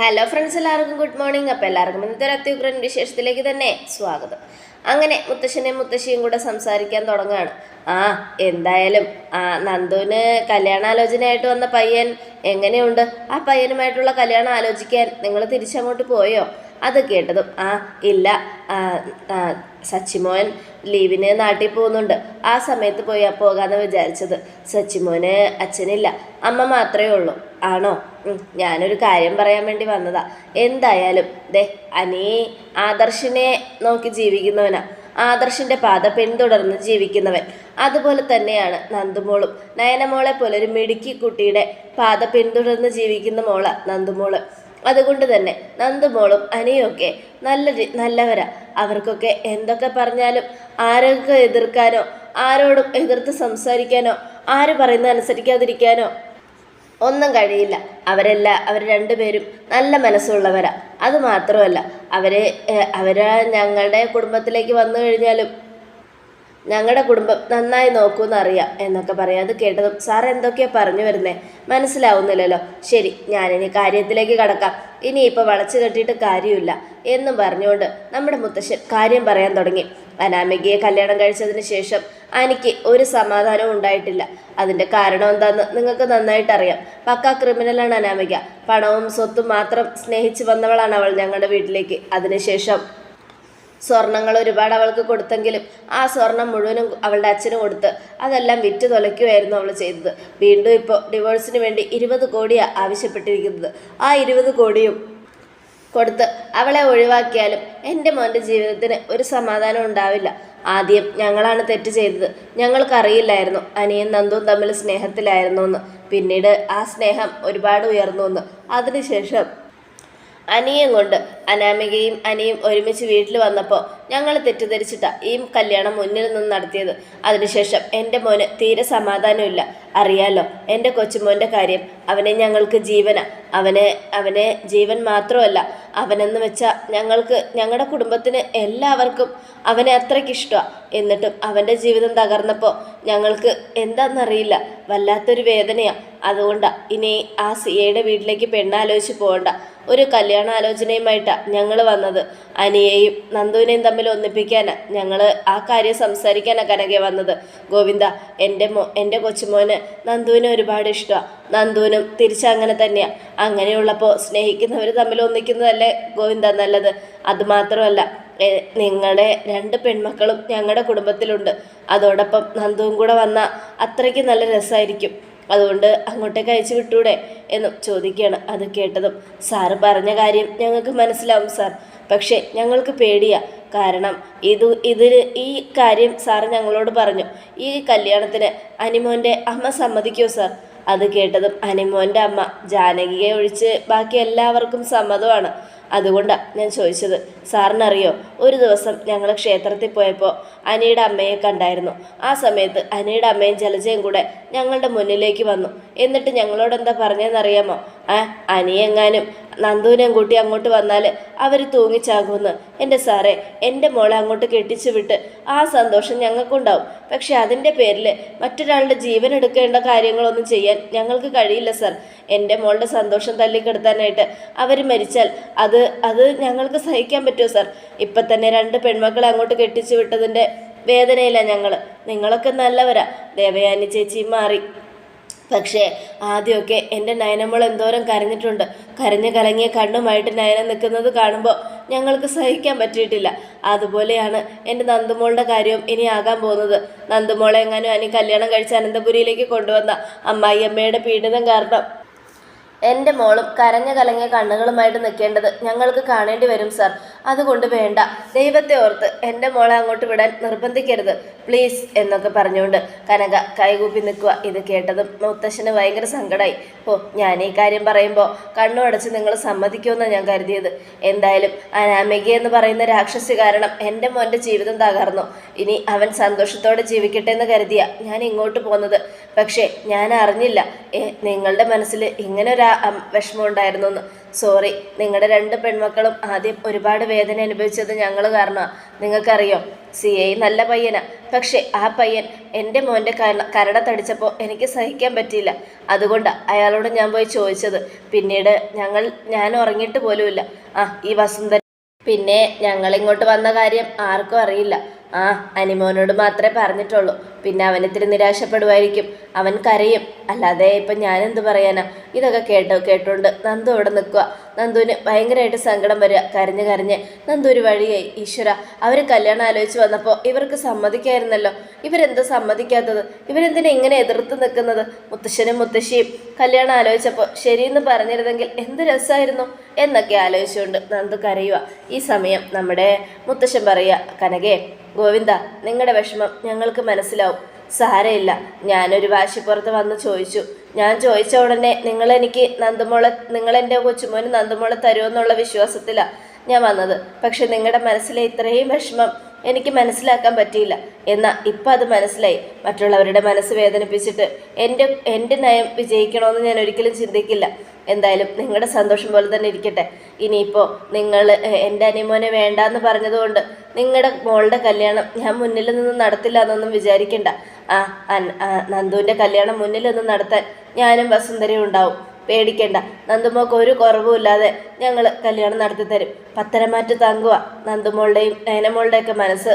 Hello friends എല്ലാവർക്കും good morning അപ്പോൾ എല്ലാവർക്കും ഇന്നത്തെ ഒരു അത്യുഗ്രൻ വിശേഷത്തിലേക്ക് തന്നെ സ്വാഗതം. അങ്ങനെ മുത്തശ്ശനെയും മുത്തശ്ശിയും കൂടെ സംസാരിക്കാൻ തുടങ്ങുകയാണ്. ആ എന്തായാലും ആ നന്ദുവിന് കല്യാണാലോചനയായിട്ട് വന്ന പയ്യൻ എങ്ങനെയുണ്ട്? ആ പയ്യനുമായിട്ടുള്ള കല്യാണം ആലോചിക്കാൻ നിങ്ങൾ തിരിച്ചങ്ങോട്ട് പോയോ? അത് കേട്ടതും ആ ഇല്ല സച്ചിമോൻ ലീവിന് നാട്ടിൽ പോകുന്നുണ്ട്. ആ സമയത്ത് പോയി പോകാമെന്ന് വിചാരിച്ചത്. സച്ചിമോന് അച്ഛനില്ല. അമ്മ മാത്രമേ ഉള്ളൂ. ആണോ? ഞാനൊരു കാര്യം പറയാൻ വേണ്ടി വന്നതാ. എന്തായാലും ദേ അനീ ആദർശിനെ നോക്കി ജീവിക്കുന്നവനാ. ആദർശിന്റെ പാത പിന്തുടർന്ന് ജീവിക്കുന്നവൻ. അതുപോലെ തന്നെയാണ് നന്ദുമോളും. നയനമോളെ പോലെ ഒരു മിടുക്കി കുട്ടിയുടെ പാത പിന്തുടർന്ന് ജീവിക്കുന്ന മോള നന്ദുമോൾ. അതുകൊണ്ട് തന്നെ നന്ദുമോളും അനിയൊക്കെ നല്ല നല്ലവരാ. അവർക്കൊക്കെ എന്തൊക്കെ പറഞ്ഞാലും ആരൊക്കെ എതിർക്കാനോ ആരോടും എതിർത്ത് സംസാരിക്കാനോ ആര് പറയുന്നത് അനുസരിക്കാതിരിക്കാനോ ഒന്നും കഴിയില്ല. അവരെല്ലാം അവർ രണ്ടുപേരും നല്ല മനസ്സുള്ളവരാ. അത് മാത്രമല്ല അവരെ അവരെ ഞങ്ങളുടെ കുടുംബത്തിലേക്ക് വന്നു കഴിഞ്ഞാലും ഞങ്ങളുടെ കുടുംബം നന്നായി നോക്കൂ എന്നറിയാം എന്നൊക്കെ പറയാം. അത് കേട്ടതും സാർ എന്തൊക്കെയാ പറഞ്ഞു വരുന്നേ? മനസ്സിലാവുന്നില്ലല്ലോ. ശരി ഞാനിനി കാര്യത്തിലേക്ക് കടക്കാം. ഇനി ഇപ്പോൾ വളച്ചു കെട്ടിയിട്ട് കാര്യമില്ല എന്നും പറഞ്ഞുകൊണ്ട് നമ്മുടെ മുത്തശ്ശൻ കാര്യം പറയാൻ തുടങ്ങി. അനാമികയെ കല്യാണം കഴിച്ചതിന് ശേഷം എനിക്ക് ഒരു സമാധാനവും ഉണ്ടായിട്ടില്ല. അതിന്റെ കാരണം എന്താണെന്ന് നിങ്ങൾക്ക് നന്നായിട്ട് അറിയാം പക്ക ക്രിമിനലാണ് അനാമിക. പണവും സ്വത്തും മാത്രം സ്നേഹിച്ചു വന്നവളാണ് അവൾ ഞങ്ങളുടെ വീട്ടിലേക്ക്. അതിനുശേഷം സ്വർണങ്ങൾ ഒരുപാട് അവൾക്ക് കൊടുത്തെങ്കിലും ആ സ്വർണം മുഴുവനും അവളുടെ അച്ഛന് കൊടുത്ത് അതെല്ലാം വിറ്റ് തുലയ്ക്കുമായിരുന്നു അവൾ ചെയ്തത്. വീണ്ടും ഇപ്പോൾ ഡിവോഴ്സിന് വേണ്ടി ഇരുപത് കോടിയാണ് ആവശ്യപ്പെട്ടിരിക്കുന്നത്. ആ ഇരുപത് കോടിയും കൊടുത്ത് അവളെ ഒഴിവാക്കിയാലും എന്റെ മോന്റെ ജീവിതത്തിന് ഒരു സമാധാനം ഉണ്ടാവില്ല. ആദ്യം ഞങ്ങളാണ് തെറ്റ് ചെയ്തത്. ഞങ്ങൾക്കറിയില്ലായിരുന്നു. അനിയും നന്ദുവും തമ്മിൽ സ്നേഹത്തിലായിരുന്നു എന്ന് പിന്നീട് ആ സ്നേഹം ഒരുപാട് ഉയർന്നു എന്ന് അതിനുശേഷം അനിയും കൊണ്ട് അനാമികയും അനിയും ഒരുമിച്ച് വീട്ടിൽ വന്നപ്പോൾ ഞങ്ങൾ തെറ്റിദ്ധരിച്ചിട്ട ഈ കല്യാണം മുന്നിൽ നിന്ന് നടത്തിയത്. അതിനുശേഷം എന്റെ മോന് തീരെ സമാധാനമില്ല. അറിയാലോ എന്റെ കൊച്ചുമോന്റെ കാര്യം. അവനെ ഞങ്ങൾക്ക് ജീവന. അവനെ അവനെ ജീവൻ മാത്രമല്ല. അവനെന്ന് വെച്ചാൽ ഞങ്ങൾക്ക് ഞങ്ങളുടെ കുടുംബത്തിന് എല്ലാവർക്കും അവനെ അത്രയ്ക്ക് ഇഷ്ടമാണ് എന്നിട്ടും അവന്റെ ജീവിതം തകർന്നപ്പോൾ ഞങ്ങൾക്ക് എന്താണെന്നറിയില്ല വല്ലാത്തൊരു വേദനയാണ് അതുകൊണ്ടാണ് ഇനി ആ സിയയുടെ വീട്ടിലേക്ക് പെണ്ണാലോചിച്ച് പോകണ്ട. ഒരു കല്യാണാലോചനയുമായിട്ടാണ് ഞങ്ങൾ വന്നത്. അനിയെയും നന്ദുവിനെയും തമ്മിൽ ഒന്നിപ്പിക്കാനാണ് ഞങ്ങൾ ആ കാര്യം സംസാരിക്കാനാ കനകെ വന്നത്. ഗോവിന്ദ എന്റെ മോ എന്റെ കൊച്ചുമോന് നന്ദുവിനെ ഒരുപാട് ഇഷ്ടമാണ് നന്ദുവിനും തിരിച്ചങ്ങനെ തന്നെയാണ് അങ്ങനെയുള്ളപ്പോൾ സ്നേഹിക്കുന്നവർ തമ്മിൽ ഒന്നിക്കുന്നതല്ലേ ഗോവിന്ദ നല്ലത്? അതുമാത്രമല്ല നിങ്ങളുടെ രണ്ട് പെൺമക്കളും ഞങ്ങളുടെ കുടുംബത്തിലുണ്ട്. അതോടൊപ്പം നന്ദുവും കൂടെ വന്നാൽ അത്രയ്ക്ക് നല്ല രസമായിരിക്കും അതുകൊണ്ട് അങ്ങോട്ടേക്ക് അയച്ചു വിട്ടൂടെ? എന്നും ചോദിക്കുകയാണ് അത് കേട്ടതും. സാറ് പറഞ്ഞ കാര്യം ഞങ്ങൾക്ക് മനസ്സിലാവും സാർ. പക്ഷേ ഞങ്ങൾക്ക് പേടിയാ. കാരണം ഇത് ഇതിൽ ഈ കാര്യം സാർ ഞങ്ങളോട് പറഞ്ഞു. ഈ കല്യാണത്തിന് അനിമോന്റെ അമ്മ സമ്മതിക്കോ സാർ? അത് കേട്ടതും അനിമോന്റെ അമ്മ ജാനകിയെ ഒഴിച്ച് ബാക്കി എല്ലാവർക്കും സമ്മതമാണ്. അതുകൊണ്ടാണ് ഞാൻ ചോദിച്ചത്. സാറിനറിയോ? ഒരു ദിവസം ഞങ്ങൾ ക്ഷേത്രത്തിൽ പോയപ്പോൾ അനിയുടെ അമ്മയെ കണ്ടായിരുന്നു. ആ സമയത്ത് അനിയുടെ അമ്മയും ജലജയും കൂടെ ഞങ്ങളുടെ മുന്നിലേക്ക് വന്നു. എന്നിട്ട് ഞങ്ങളോട് എന്താ പറഞ്ഞതെന്നറിയാമോ? ആ അനിയെങ്ങാനും നന്ദുവിനെയും കൂട്ടി അങ്ങോട്ട് വന്നാൽ അവർ തൂങ്ങിച്ചാകുമെന്ന്. എന്റെ സാറേ എന്റെ മോളെ അങ്ങോട്ട് കെട്ടിച്ചു വിട്ട് ആ സന്തോഷം ഞങ്ങൾക്കുണ്ടാവും. പക്ഷെ അതിന്റെ പേരിൽ മറ്റൊരാളുടെ ജീവൻ എടുക്കേണ്ട കാര്യങ്ങളൊന്നും ചെയ്യാൻ ഞങ്ങൾക്ക് കഴിയില്ല സാർ. എന്റെ മോളുടെ സന്തോഷം തല്ലിക്കെടുത്താനായിട്ട് അവർ മരിച്ചാൽ അത് അത് ഞങ്ങൾക്ക് സഹിക്കാൻ പറ്റുമോ സാർ? ഇപ്പം തന്നെ രണ്ട് പെൺമക്കളെ അങ്ങോട്ട് കെട്ടിച്ചു വിട്ടതിന്റെ വേദനയില്ല ഞങ്ങൾ നിങ്ങളൊക്കെ നല്ലവരാ. ദേവയാനി ചേച്ചി മാറി. പക്ഷേ ആദ്യമൊക്കെ എന്റെ നയനമ്മൾ എന്തോരം കരഞ്ഞിട്ടുണ്ട്. കരഞ്ഞ് കലങ്ങിയ കണ്ണുമായിട്ട് നയനം നിൽക്കുന്നത് കാണുമ്പോൾ ഞങ്ങൾക്ക് സഹിക്കാൻ പറ്റിയിട്ടില്ല. അതുപോലെയാണ് എന്റെ നന്ദുമോളുടെ കാര്യവും ഇനി ആകാൻ പോകുന്നത്. നന്ദുമോളെ എങ്ങാനും അനി കല്യാണം കഴിച്ച് അനന്തപുരിയിലേക്ക് കൊണ്ടുവന്ന അമ്മായി അമ്മയുടെ പീഡിതം കാരണം എന്റെ മോളും കരഞ്ഞ കലങ്ങിയ കണ്ണുകളുമായിട്ട് നിൽക്കേണ്ടത് ഞങ്ങൾക്ക് കാണേണ്ടി വരും സാർ. അതുകൊണ്ട് വേണ്ട. ദൈവത്തെ ഓർത്ത് എന്റെ മോളെ അങ്ങോട്ട് വിടാൻ നിർബന്ധിക്കരുത്. പ്ലീസ് എന്നൊക്കെ പറഞ്ഞുകൊണ്ട് കനക കൈകൂപ്പി നിൽക്കുക. ഇത് കേട്ടതും മുത്തശ്ശന് ഭയങ്കര സങ്കടമായി ഓ ഞാൻ ഈ കാര്യം പറയുമ്പോൾ കണ്ണു അടച്ച് നിങ്ങൾ സമ്മതിക്കുമെന്നാണ് ഞാൻ കരുതിയത്. എന്തായാലും അനാമിക എന്ന് പറയുന്ന രാക്ഷസി കാരണം എന്റെ മോന്റെ ജീവിതം തകർന്നു. ഇനി അവൻ സന്തോഷത്തോടെ ജീവിക്കട്ടെ എന്ന് കരുതിയ ഞാൻ ഇങ്ങോട്ട് പോകുന്നത് പക്ഷേ ഞാൻ അറിഞ്ഞില്ല. നിങ്ങളുടെ മനസ്സിൽ ഇങ്ങനെ ഒരു വിഷമം ഉണ്ടായിരുന്നു എന്ന് സോറി നിങ്ങളുടെ രണ്ട് പെൺമക്കളും ആദ്യം ഒരുപാട് വേദന അനുഭവിച്ചത് ഞങ്ങൾ കാരണമാണ് നിങ്ങൾക്കറിയോ? സി ഐ നല്ല പയ്യനാ. പക്ഷേ ആ പയ്യൻ എന്റെ മോന്റെ കര കരടത്തടിച്ചപ്പോൾ എനിക്ക് സഹിക്കാൻ പറ്റിയില്ല. അതുകൊണ്ട് അയാളോട് ഞാൻ പോയി ചോദിച്ചത്. പിന്നീട് ഞങ്ങൾ ഞാൻ ഉറങ്ങിയിട്ട് പോലുമില്ല. ആ ഈ വസുന്ധര പിന്നെ ഞങ്ങളിങ്ങോട്ട് വന്ന കാര്യം ആർക്കും അറിയില്ല. ആ അനിമോനോട് മാത്രമേ പറഞ്ഞിട്ടുള്ളൂ. പിന്നെ അവൻ ഇത്തിരി നിരാശപ്പെടുമായിരിക്കും. അവൻ കരയും. അല്ലാതെ ഇപ്പം ഞാനെന്ത് പറയാനാ? ഇതൊക്കെ കേട്ടോ കേട്ടോണ്ട് നന്ദു അവിടെ നിൽക്കുക നന്ദുവിന് ഭയങ്കരമായിട്ട് സങ്കടം വരിക. കരഞ്ഞ് കരഞ്ഞ് നന്ദു ഒരു വഴിയായി ഈശ്വര. അവർ കല്യാണം ആലോചിച്ച് വന്നപ്പോൾ ഇവർക്ക് സമ്മതിക്കായിരുന്നല്ലോ. ഇവരെന്താ സമ്മതിക്കാത്തത്? ഇവരെന്തിനാ ഇങ്ങനെ എതിർത്ത് നിൽക്കുന്നത്? മുത്തശ്ശനും മുത്തശ്ശിയും കല്യാണം ആലോചിച്ചപ്പോൾ ശരിയെന്ന് പറഞ്ഞിരുന്നെങ്കിൽ എന്ത് രസമായിരുന്നു എന്നൊക്കെ ആലോചിച്ചുകൊണ്ട് നന്ദു കരയുക ഈ സമയം നമ്മുടെ മുത്തശ്ശൻ പറയുക കനകേ ഗോവിന്ദ നിങ്ങളുടെ വിഷമം ഞങ്ങൾക്ക് മനസ്സിലാവും. സാരയില്ല ഞാനൊരു വാശിപ്പുറത്ത് വന്ന് ചോദിച്ചു. ഞാൻ ചോദിച്ച ഉടനെ നിങ്ങളെനിക്ക് നന്ദമുള നിങ്ങളെന്റെ കൊച്ചുമോന് നന്ദമുള തരുമെന്നുള്ള വിശ്വാസത്തിലാണ് ഞാൻ വന്നത്. പക്ഷെ നിങ്ങളുടെ മനസ്സിലെ ഇത്രയും വിഷമം എനിക്ക് മനസ്സിലാക്കാൻ പറ്റിയില്ല. എന്നാൽ ഇപ്പം അത് മനസ്സിലായി. മറ്റുള്ളവരുടെ മനസ്സ് വേദനിപ്പിച്ചിട്ട് എന്റെ എന്റെ നയം വിജയിക്കണമെന്ന് ഞാൻ ഒരിക്കലും ചിന്തിക്കില്ല. എന്തായാലും നിങ്ങളുടെ സന്തോഷം പോലെ തന്നെ ഇരിക്കട്ടെ. ഇനിയിപ്പോൾ നിങ്ങൾ എന്റെ അനിമോനെ വേണ്ടാന്ന് പറഞ്ഞതുകൊണ്ട് നിങ്ങളുടെ മോളുടെ കല്യാണം ഞാൻ മുന്നിൽ നിന്ന് നടത്തില്ല എന്നൊന്നും വിചാരിക്കണ്ട. ആ നന്ദുവിന്റെ കല്യാണം മുന്നിൽ നിന്ന് നടത്താൻ ഞാനും വസുന്ധരയും ഉണ്ടാവും. പേടിക്കണ്ട. നന്ദുമോക്ക് ഒരു കുറവുമില്ലാതെ ഞങ്ങൾ കല്യാണം നടത്തി തരും. പത്തരമാറ്റ് തങ്കുക നന്ദുമോളുടെയും നയനമോളുടെയൊക്കെ മനസ്സ്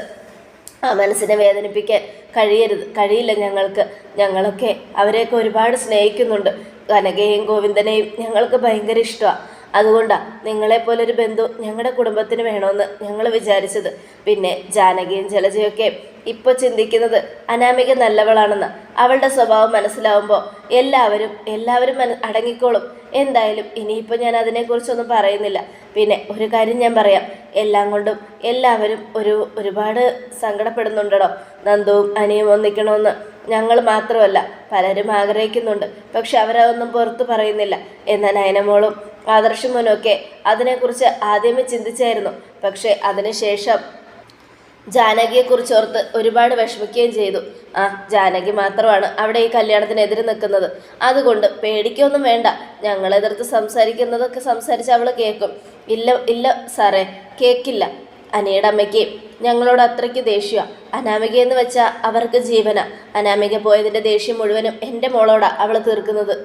ആ മനസ്സിനെ വേദനിപ്പിക്കാൻ കഴിയരുത്. കഴിയില്ല ഞങ്ങൾക്ക്. ഞങ്ങളൊക്കെ അവരെയൊക്കെ ഒരുപാട് സ്നേഹിക്കുന്നുണ്ട്. കനകയും ഗോവിന്ദനെയും ഞങ്ങൾക്ക് ഭയങ്കര ഇഷ്ടമാണ് അതുകൊണ്ടാണ് നിങ്ങളെപ്പോലൊരു ബന്ധു ഞങ്ങളുടെ കുടുംബത്തിന് വേണമെന്ന് ഞങ്ങൾ വിചാരിച്ചത്. പിന്നെ ജാനകിയും ജലജയൊക്കെ ഇപ്പോൾ ചിന്തിക്കുന്നത് അനാമിക നല്ലവളാണെന്ന്. അവളുടെ സ്വഭാവം മനസ്സിലാവുമ്പോൾ എല്ലാവരും എല്ലാവരും മന അടങ്ങിക്കോളും. എന്തായാലും ഇനിയിപ്പോൾ ഞാൻ അതിനെക്കുറിച്ചൊന്നും പറയുന്നില്ല. പിന്നെ ഒരു കാര്യം ഞാൻ പറയാം. എല്ലാം കൊണ്ടും എല്ലാവരും ഒരു ഒരുപാട് സങ്കടപ്പെടുന്നുണ്ടോ നന്ദുവും അനിയും ഒന്നിക്കണമെന്ന് ഞങ്ങൾ മാത്രമല്ല പലരും ആഗ്രഹിക്കുന്നുണ്ട്. പക്ഷെ അവരതൊന്നും പുറത്ത് പറയുന്നില്ല. എന്നാൽ നയനമോളും ആദർശമോനൊക്കെ അതിനെക്കുറിച്ച് ആദ്യമേ ചിന്തിച്ചായിരുന്നു. പക്ഷേ അതിനുശേഷം ജാനകിയെക്കുറിച്ച് ഓർത്ത് ഒരുപാട് വിഷമിക്കുകയും ചെയ്തു. ആ ജാനകി മാത്രമാണ് അവിടെ ഈ കല്യാണത്തിനെതിരെ നിൽക്കുന്നത്. അതുകൊണ്ട് പേടിക്കൊന്നും വേണ്ട. ഞങ്ങൾ എതിർത്ത് സംസാരിക്കുന്നതൊക്കെ സംസാരിച്ച് അവൾ കേൾക്കും. ഇല്ല ഇല്ല സാറേ കേൾക്കില്ല അനിയുടെ അമ്മയ്ക്ക് ഞങ്ങളോട് അത്രയ്ക്ക് ദേഷ്യമാണ് അനാമിക എന്ന് വെച്ചാൽ അവർക്ക് ജീവന. അനാമിക പോയതിന്റെ ദേഷ്യം മുഴുവനും എന്റെ മോളോടാണ് അവൾ തീർക്കുന്നത്.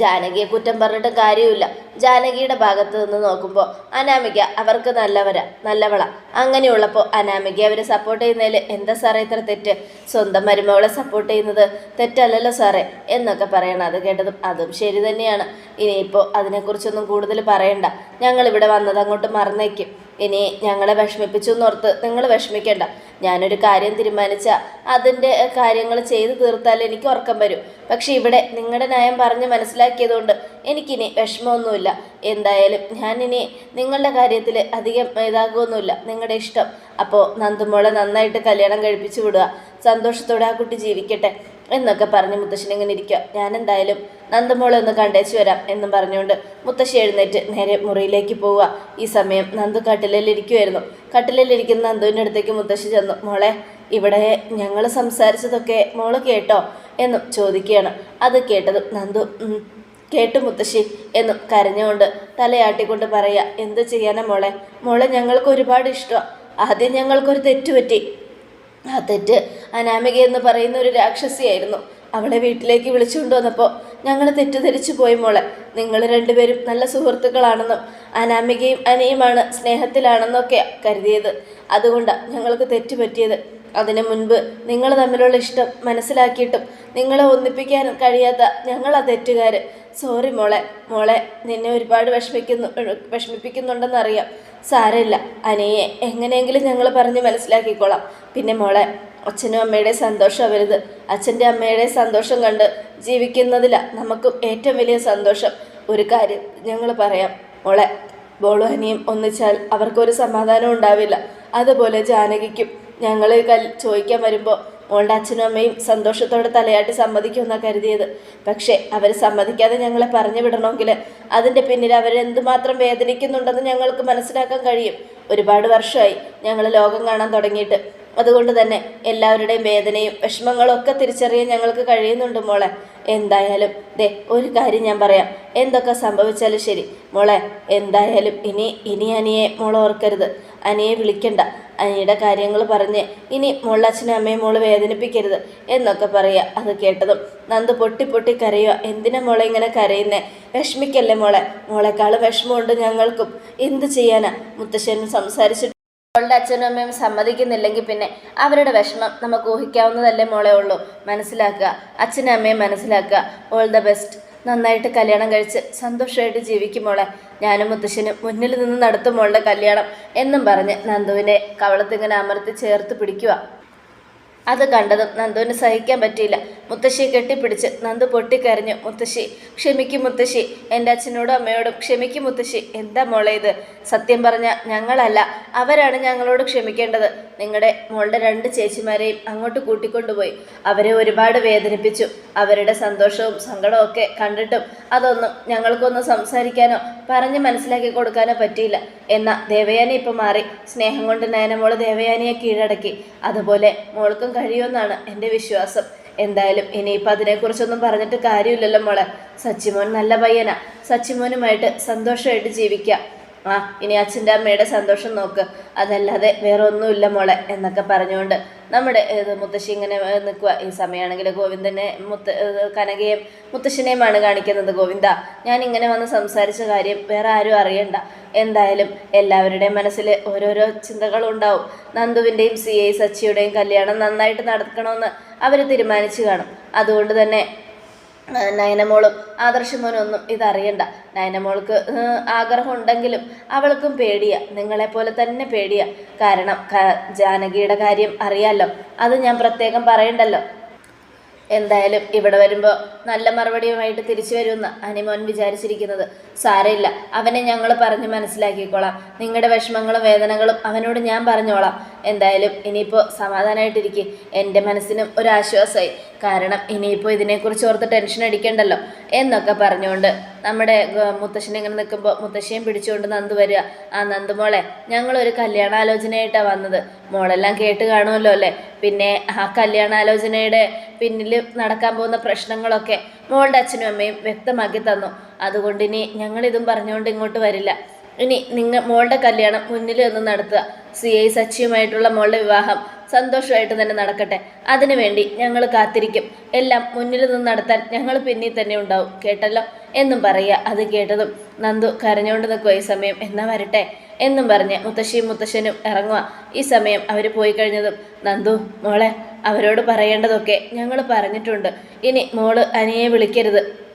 ജാനകിയെ കുറ്റം പറഞ്ഞിട്ട് കാര്യമില്ല ജാനകിയുടെ ഭാഗത്ത് നിന്ന് നോക്കുമ്പോൾ അനാമിക അവർക്ക് നല്ലവരാ നല്ലവളാ. അങ്ങനെയുള്ളപ്പോൾ അനാമിക അവരെ സപ്പോർട്ട് ചെയ്യുന്നതിൽ എന്താ സാറേ ഇത്ര തെറ്റ്? സ്വന്തം മരുമകളെ സപ്പോർട്ട് ചെയ്യുന്നത് തെറ്റല്ലല്ലോ സാറേ എന്നൊക്കെ പറയണം. അത് കേട്ടതും അതും ശരി തന്നെയാണ്. ഇനിയിപ്പോൾ അതിനെക്കുറിച്ചൊന്നും കൂടുതൽ പറയണ്ട. ഞങ്ങളിവിടെ വന്നത് അങ്ങോട്ട് മറന്നേക്കും. ഇനി ഞങ്ങളെ വിഷമിപ്പിച്ചു എന്നോർത്ത് നിങ്ങൾ വിഷമിക്കേണ്ട. ഞാനൊരു കാര്യം തീരുമാനിച്ചാൽ അതിന്റെ കാര്യങ്ങൾ ചെയ്തു തീർത്താൽ എനിക്ക് ഉറക്കം വരും. പക്ഷേ ഇവിടെ നിങ്ങളുടെ ന്യായം പറഞ്ഞ് മനസ്സിലാക്കിയതുകൊണ്ട് എനിക്കിനി വിഷമമൊന്നുമില്ല. എന്തായാലും ഞാനിനി നിങ്ങളുടെ കാര്യത്തിൽ അധികം ഇതാകുമൊന്നുമില്ല നിങ്ങളുടെ ഇഷ്ടം. അപ്പോൾ നന്ദുമോളെ നന്നായിട്ട് കല്യാണം കഴിപ്പിച്ചു വിടുക. സന്തോഷത്തോടെ ആ കുട്ടി ജീവിക്കട്ടെ. എന്നൊക്കെ പറഞ്ഞ് മുത്തശ്ശൻ ഇങ്ങനെ ഇരിക്കുക ഞാൻ എന്തായാലും നന്ദമോളെ ഒന്ന് കണ്ടേച്ചു വരാം എന്നും പറഞ്ഞുകൊണ്ട് മുത്തശ്ശി എഴുന്നേറ്റ് നേരെ മുറിയിലേക്ക് പോവുക ഈ സമയം നന്ദു കട്ടിലിരിക്കുമായിരുന്നു കട്ടിലിരിക്കുന്ന നന്ദുവിന്റെ അടുത്തേക്ക് മുത്തശ്ശി ചെന്നു. മോളെ ഇവിടെ ഞങ്ങൾ സംസാരിച്ചതൊക്കെ മോൾ കേട്ടോ? എന്നും ചോദിക്കുകയാണ്. അത് കേട്ടതും നന്ദു കേട്ടു മുത്തശ്ശി എന്നും കരഞ്ഞുകൊണ്ട് തലയാട്ടിക്കൊണ്ട് പറയുക എന്ത് ചെയ്യാനാ മോളെ? മോളെ ഞങ്ങൾക്ക് ഒരുപാട് ഇഷ്ടമാണ് ആദ്യം ഞങ്ങൾക്കൊരു തെറ്റുപറ്റി. ആ തെറ്റ് അനാമിക എന്ന് പറയുന്ന ഒരു രാക്ഷസിയായിരുന്നു. അവളെ വീട്ടിലേക്ക് വിളിച്ചുകൊണ്ട് വന്നപ്പോൾ ഞങ്ങൾ തെറ്റിദ്ധരിച്ചു പോയി മോളെ. നിങ്ങൾ രണ്ടുപേരും നല്ല സുഹൃത്തുക്കളാണെന്നും അനാമികയും അനയുമാണ് സ്നേഹത്തിലാണെന്നൊക്കെ കരുതിയത്. അതുകൊണ്ടാണ് ഞങ്ങൾക്ക് തെറ്റുപറ്റിയത്. അതിനു മുൻപ് നിങ്ങൾ തമ്മിലുള്ള ഇഷ്ടം മനസ്സിലാക്കിയിട്ടും നിങ്ങളെ ഒന്നിപ്പിക്കാൻ കഴിയാത്ത ഞങ്ങളാ തെറ്റുകാർ സോറി മോളെ. മോളെ നിന്നെ ഒരുപാട് വിഷമിക്കുന്നു വിഷമിപ്പിക്കുന്നുണ്ടെന്നറിയാം. സാരമില്ല. അനയെ എങ്ങനെയെങ്കിലും ഞങ്ങൾ പറഞ്ഞ് മനസ്സിലാക്കിക്കോളാം. പിന്നെ മോളെ അച്ഛനും അമ്മയുടെ സന്തോഷം വരുത് അച്ഛന്റെ അമ്മയുടെ സന്തോഷം കണ്ട് ജീവിക്കുന്നതിലാണ് നമുക്കും ഏറ്റവും വലിയ സന്തോഷം. ഒരു കാര്യം ഞങ്ങൾ പറയാം. മോളെ ബോളു അനിയും ഒന്നിച്ചാൽ അവർക്കൊരു സമാധാനം ഉണ്ടാവില്ല. അതുപോലെ ജാനകിക്കും ഞങ്ങൾ കൽ ചോദിക്കാൻ വരുമ്പോൾ മോളുടെ അച്ഛനും അമ്മയും സന്തോഷത്തോടെ തലയാട്ടി സമ്മതിക്കുമെന്നാണ് കരുതിയത്. പക്ഷേ അവർ സമ്മതിക്കാതെ ഞങ്ങളെ പറഞ്ഞു വിടണമെങ്കിൽ അതിന്റെ പിന്നിൽ അവരെന്തുമാത്രം വേദനിക്കുന്നുണ്ടെന്ന് ഞങ്ങൾക്ക് മനസ്സിലാക്കാൻ കഴിയും. ഒരുപാട് വർഷമായി ഞങ്ങൾ ലോകം കാണാൻ തുടങ്ങിയിട്ട്. അതുകൊണ്ട് തന്നെ എല്ലാവരുടെയും വേദനയും വിഷമങ്ങളും ഒക്കെ തിരിച്ചറിയാൻ ഞങ്ങൾക്ക് കഴിയുന്നുണ്ട് മോളെ. എന്തായാലും ദേ ഒരു കാര്യം ഞാൻ പറയാം. എന്തൊക്കെ സംഭവിച്ചാലും ശരി. മോളെ എന്തായാലും ഇനി ഇനി അനിയെ മോൾ ഓർക്കരുത്. അനിയെ വിളിക്കണ്ട. അനിയുടെ കാര്യങ്ങൾ പറഞ്ഞ് ഇനി മോളച്ഛനും അമ്മയും മോൾ വേദനിപ്പിക്കരുത് എന്നൊക്കെ പറയുക അത് കേട്ടതും നന്ദ് പൊട്ടി പൊട്ടി കരയുക എന്തിനാ മോളെ ഇങ്ങനെ കരയുന്നേ? വിഷമിക്കല്ലേ മോളെ? മോളെക്കാളും വിഷമമുണ്ട് ഞങ്ങൾക്കും. എന്ത് ചെയ്യാനാ? മുത്തശ്ശനും സംസാരിച്ചിട്ട് അവളുടെ അച്ഛനും അമ്മയും സമ്മതിക്കുന്നില്ലെങ്കിൽ പിന്നെ അവരുടെ വിഷമം നമുക്ക് ഊഹിക്കാവുന്നതല്ലേ മോളെ ഉള്ളൂ. മനസ്സിലാക്കുക. അച്ഛനും അമ്മയും മനസ്സിലാക്കുക. All the best. നന്നായിട്ട് കല്യാണം കഴിച്ച് സന്തോഷമായിട്ട് ജീവിക്കുമോളെ ഞാനും മുത്തശ്ശനും മുന്നിൽ നിന്ന് നടത്തും മോളുടെ കല്യാണം എന്നും പറഞ്ഞ് നന്ദുവിനെ കവളത്തിങ്ങനെ അമർത്തി ചേർത്ത് പിടിക്കുക അത് കണ്ടതും നന്ദുവിന് സഹിക്കാൻ പറ്റിയില്ല. മുത്തശ്ശിയെ കെട്ടിപ്പിടിച്ച് നന്ദു പൊട്ടിക്കരഞ്ഞു മുത്തശ്ശി ക്ഷമിക്കും മുത്തശ്ശി. എന്റെ അച്ഛനോടും അമ്മയോടും ക്ഷമിക്കും മുത്തശ്ശി. എന്താ മോളെ ഇത്? സത്യം പറഞ്ഞ ഞങ്ങളല്ല. അവരാണ് ഞങ്ങളോട് ക്ഷമിക്കേണ്ടത്. നിങ്ങളുടെ മോളുടെ രണ്ട് ചേച്ചിമാരെയും അങ്ങോട്ട് കൂട്ടിക്കൊണ്ടുപോയി. അവരെ ഒരുപാട് വേദനിപ്പിച്ചു. അവരുടെ സന്തോഷവും സങ്കടവും ഒക്കെ കണ്ടിട്ടും അതൊന്നും ഞങ്ങൾക്കൊന്നും സംസാരിക്കാനോ പറഞ്ഞ് മനസ്സിലാക്കി കൊടുക്കാനോ പറ്റിയില്ല. എന്നാൽ ദേവയാനി ഇപ്പം മാറി. സ്നേഹം കൊണ്ട് നയനമോൾ ദേവയാനിയെ കീഴടക്കി. അതുപോലെ മോൾക്കും കഴിയുമെന്നാണ് എന്റെ വിശ്വാസം. എന്തായാലും ഇനിയിപ്പോൾ അതിനെക്കുറിച്ചൊന്നും പറഞ്ഞിട്ട് കാര്യമില്ലല്ലോ മോളെ. സച്ചിമോൻ നല്ല പയ്യനാ. സച്ചിമോനുമായിട്ട് സന്തോഷമായിട്ട് ജീവിക്കാം. ആ ഇനി അച്ഛന്റെ അമ്മയുടെ സന്തോഷം നോക്ക്. അതല്ലാതെ വേറെ ഒന്നുമില്ല മോളെ എന്നൊക്കെ പറഞ്ഞുകൊണ്ട് നമ്മുടെ മുത്തശ്ശി ഇങ്ങനെ നിൽക്കുക ഈ സമയമാണെങ്കിൽ ഗോവിന്ദനെ മുത്ത കനകയും മുത്തശ്ശനെയുമാണ് കാണിക്കുന്നത് ഗോവിന്ദ. ഞാൻ ഇങ്ങനെ വന്ന് സംസാരിച്ച കാര്യം വേറെ ആരും അറിയണ്ട. എന്തായാലും എല്ലാവരുടെയും മനസ്സിൽ ഓരോരോ ചിന്തകളുണ്ടാവും. നന്ദുവിന്റെയും സി ഐ സച്ചിയുടെയും കല്യാണം നന്നായിട്ട് നടക്കണമെന്ന് അവർ തീരുമാനിച്ചു കാണും. അതുകൊണ്ട് തന്നെ നയനമോളും ആദർശമോനും ഒന്നും ഇതറിയണ്ട. നയനമോൾക്ക് ആഗ്രഹം ഉണ്ടെങ്കിലും അവൾക്കും പേടിയാ. നിങ്ങളെപ്പോലെ തന്നെ പേടിയാ. കാരണം ജാനകിയുടെ കാര്യം അറിയാലോ. അത് ഞാൻ പ്രത്യേകം പറയണ്ടല്ലോ. എന്തായാലും ഇവിടെ വരുമ്പോൾ നല്ല മറുപടിയുമായിട്ട് തിരിച്ചു വരുമെന്ന് അനിമോൻ വിചാരിച്ചിരിക്കുന്നത്. സാരമില്ല. അവനെ ഞങ്ങൾ പറഞ്ഞ് മനസ്സിലാക്കിക്കോളാം. നിങ്ങളുടെ വിഷമങ്ങളും വേദനകളും അവനോട് ഞാൻ പറഞ്ഞോളാം. എന്തായാലും ഇനിയിപ്പോൾ സമാധാനമായിട്ടിരിക്കും എന്റെ മനസ്സിനും ഒരാശ്വാസമായി കാരണം ഇനിയിപ്പോൾ ഇതിനെക്കുറിച്ച് ഓർത്ത് ടെൻഷൻ അടിക്കണ്ടല്ലോ എന്നൊക്കെ പറഞ്ഞുകൊണ്ട് നമ്മുടെ മുത്തശ്ശനെ ഇങ്ങനെ നിൽക്കുമ്പോൾ മുത്തശ്ശിയും പിടിച്ചുകൊണ്ട് നന്ദു വരിക. ആ നന്ദു മോളെ ഞങ്ങളൊരു കല്യാണാലോചനയായിട്ടാണ് വന്നത്. മോളെല്ലാം കേട്ട് കാണുമല്ലോ അല്ലേ? പിന്നെ ആ കല്യാണാലോചനയുടെ പിന്നിൽ നടക്കാൻ പോകുന്ന പ്രശ്നങ്ങളൊക്കെ മോളുടെ അച്ഛനും അമ്മയും വ്യക്തമാക്കി തന്നു. അതുകൊണ്ട് ഇനി ഞങ്ങളിതും പറഞ്ഞുകൊണ്ട് ഇങ്ങോട്ട് വരില്ല. ഇനി നിങ്ങൾ മോളുടെ കല്യാണം മുന്നിൽ നിന്ന് നടത്തുക. സി ഐ സച്ചിയുമായിട്ടുള്ള മോളുടെ വിവാഹം സന്തോഷമായിട്ട് തന്നെ നടക്കട്ടെ. അതിനുവേണ്ടി ഞങ്ങൾ കാത്തിരിക്കും. എല്ലാം മുന്നിൽ നിന്ന് നടത്താൻ ഞങ്ങൾ പിന്നിൽ തന്നെ ഉണ്ടാവും. കേട്ടല്ലോ? എന്നും പറയുക അത് കേട്ടതും. നന്ദു കരഞ്ഞുകൊണ്ട് നിൽക്കുക ഈ സമയം എന്നാ വരട്ടെ? എന്നും പറഞ്ഞ് മുത്തശ്ശിയും മുത്തശ്ശനും ഇറങ്ങുക. ഈ സമയം അവർ പോയി കഴിഞ്ഞതും നന്ദു മോളെ അവരോട് പറയേണ്ടതൊക്കെ ഞങ്ങൾ പറഞ്ഞിട്ടുണ്ട്. ഇനി മോൾ അനിയെ വിളിക്കരുത്.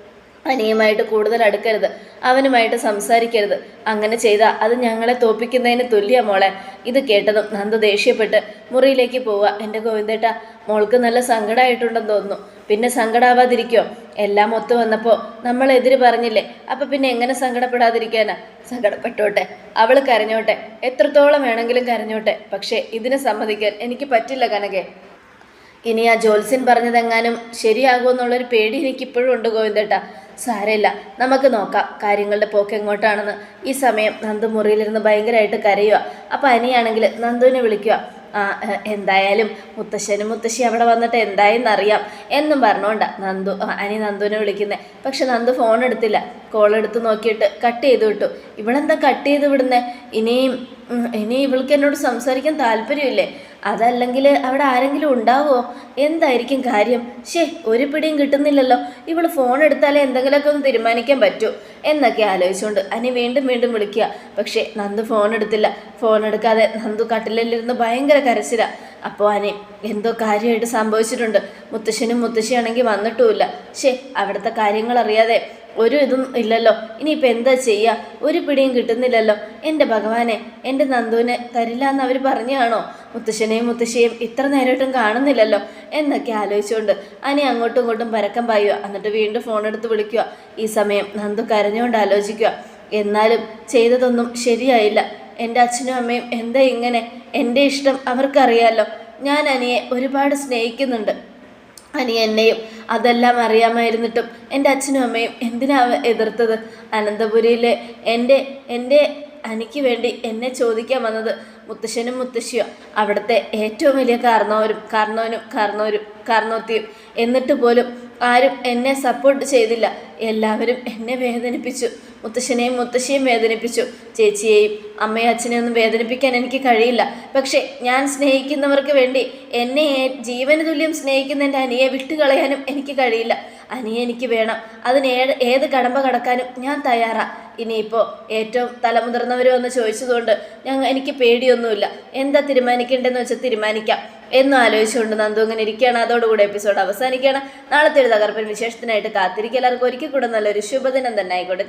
അനിയുമായിട്ട് കൂടുതൽ അടുക്കരുത്. അവനുമായിട്ട് സംസാരിക്കരുത്. അങ്ങനെ ചെയ്താൽ അത് ഞങ്ങളെ തോപ്പിക്കുന്നതിന് തുല്യ മോളെ. ഇത് കേട്ടതും നന്ദ ദേഷ്യപ്പെട്ട് മുറിയിലേക്ക് പോവുക. എന്റെ ഗോവിന്ദേട്ട മോൾക്ക് നല്ല സങ്കടമായിട്ടുണ്ടെന്ന് തോന്നുന്നു. പിന്നെ സങ്കടാവാതിരിക്കോ? എല്ലാം ഒത്തു വന്നപ്പോൾ നമ്മൾ എതിര് പറഞ്ഞില്ലേ? അപ്പം പിന്നെ എങ്ങനെ സങ്കടപ്പെടാതിരിക്കാനാ? സങ്കടപ്പെട്ടോട്ടെ. അവൾ കരഞ്ഞോട്ടെ. എത്രത്തോളം വേണമെങ്കിലും കരഞ്ഞോട്ടെ. പക്ഷേ ഇതിനെ സമ്മതിക്കാൻ എനിക്ക് പറ്റില്ല കനകെ. ഇനി ആ ജോത്സ്യൻ പറഞ്ഞതെങ്ങാനും ശരിയാകുമെന്നുള്ളൊരു പേടി എനിക്കിപ്പോഴും ഉണ്ട് ഗോവിന്ദേട്ട. സാരമില്ല. നമുക്ക് നോക്കാം കാര്യങ്ങളുടെ പോക്ക് എങ്ങോട്ടാണെന്ന്. ഈ സമയം നന്ദു മുറിയിലിരുന്ന് ഭയങ്കരമായിട്ട് കരയുക അപ്പോൾ അനിയാണെങ്കിൽ നന്ദുവിനെ വിളിക്കുക. എന്തായാലും മുത്തശ്ശനും മുത്തശ്ശി അവിടെ വന്നിട്ട് എന്തായെന്നറിയാം എന്നും പറഞ്ഞുകൊണ്ട് നന്ദു അനി നന്ദുവിനെ വിളിക്കുന്നത് പക്ഷെ നന്ദു ഫോൺ എടുത്തില്ല. കോൾ എടുത്ത് നോക്കിയിട്ട് കട്ട് ചെയ്ത് വിട്ടു. ഇവളെന്താ കട്ട് ചെയ്ത് വിടുന്നത് ഇനിയും ഇനി ഇവൾക്ക് എന്നോട് സംസാരിക്കാൻ താല്പര്യമില്ലേ? അതല്ലെങ്കിൽ അവിടെ ആരെങ്കിലും ഉണ്ടാവുമോ എന്തായിരിക്കും കാര്യം? ഷേ ഒരു പിടിയും കിട്ടുന്നില്ലല്ലോ. ഇവൾ ഫോൺ എടുത്താലേ എന്തെങ്കിലുമൊക്കെ ഒന്ന് തീരുമാനിക്കാൻ പറ്റൂ. എന്നൊക്കെ ആലോചിച്ചുകൊണ്ട് അനി വീണ്ടും വീണ്ടും വിളിക്കുക. പക്ഷേ നന്ദു ഫോൺ എടുത്തില്ല. ഫോൺ എടുക്കാതെ നന്ദു കട്ടിലിരുന്ന് ഭയങ്കര കരച്ചില. അപ്പോൾ അനി എന്തോ കാര്യമായിട്ട് സംഭവിച്ചിട്ടുണ്ട്. മുത്തശ്ശനും മുത്തശ്ശിയാണെങ്കിൽ വന്നിട്ടുമില്ല. ഷേ അവിടുത്തെ കാര്യങ്ങൾ അറിയാതെ ഒരു ഇതും ഇല്ലല്ലോ. ഇനിയിപ്പോൾ എന്താ ചെയ്യുക ഒരു പിടിയും കിട്ടുന്നില്ലല്ലോ. എന്റെ ഭഗവാനെ എന്റെ നന്ദുവിനെ തരില്ല എന്ന് അവർ പറഞ്ഞാണോ? മുത്തശ്ശനെയും മുത്തശ്ശിയെയും ഇത്ര നേരമായിട്ടും കാണുന്നില്ലല്ലോ. എന്നൊക്കെ ആലോചിച്ചുകൊണ്ട് അനി അങ്ങോട്ടും ഇങ്ങോട്ടും പരക്കം പായുക. എന്നിട്ട് വീണ്ടും ഫോൺ എടുത്ത് വിളിക്കുക. ഈ സമയം നന്ദു കരഞ്ഞുകൊണ്ട് ആലോചിക്കുക. എന്നാലും ചെയ്തതൊന്നും ശരിയായില്ല. എന്റെ അച്ഛനും അമ്മയും എന്താ ഇങ്ങനെ? എന്റെ ഇഷ്ടം അവർക്കറിയാലോ. ഞാൻ അനിയെ ഒരുപാട് സ്നേഹിക്കുന്നുണ്ട്. അനി എന്നെയും അതെല്ലാം അറിയാമായിരുന്നിട്ടും എന്റെ അച്ഛനും അമ്മയും എന്തിനാ എതിർത്തത്? അനന്തപുരിയിലെ എന്റെ എന്റെ അനിക്ക് വേണ്ടി എന്നെ ചോദിക്കാൻ വന്നത് മുത്തശ്ശനും മുത്തശ്ശിയോ? അവിടുത്തെ ഏറ്റവും വലിയ കാരണവരും കാരണവനും കാരണവരും കാരണവത്തിയും എന്നിട്ട് പോലും ആരും എന്നെ സപ്പോർട്ട് ചെയ്തില്ല. എല്ലാവരും എന്നെ വേദനിപ്പിച്ചു. മുത്തശ്ശനെയും മുത്തശ്ശിയും വേദനിപ്പിച്ചു. ചേച്ചിയെയും അമ്മയും അച്ഛനെയും ഒന്നും വേദനിപ്പിക്കാൻ എനിക്ക് കഴിയില്ല. പക്ഷേ ഞാൻ സ്നേഹിക്കുന്നവർക്ക് വേണ്ടി എന്നെ ജീവന തുല്യം സ്നേഹിക്കുന്ന എന്റെ അനിയെ വിട്ടുകളയാനും എനിക്ക് കഴിയില്ല. അനിയെ എനിക്ക് വേണം. അതിന് ഏത് കടമ്പ കടക്കാനും ഞാൻ തയ്യാറാ. ഇനിയിപ്പോൾ ഏറ്റവും തലമുതിർന്നവരോ എന്ന് ചോദിച്ചതുകൊണ്ട് ഞങ്ങൾ എനിക്ക് പേടിയൊന്നുമില്ല. എന്താ തീരുമാനിക്കേണ്ടതെന്ന് വെച്ചാൽ തീരുമാനിക്കാം. എന്നും ആലോചിച്ചുകൊണ്ട് നന്ദു അങ്ങനെ ഇരിക്കുകയാണ്. അതോടുകൂടി എപ്പിസോഡ് അവസാനിക്കുകയാണ്. നാളത്തെ ഒരു തകർപ്പൻ വിശേഷത്തിനായിട്ട് കാത്തിരിക്കുക. എല്ലാവർക്കും ഒരിക്കൽ കൂടെ നല്ലൊരു ശുഭദിനം തന്നെ ആയിക്കോട്ടെ.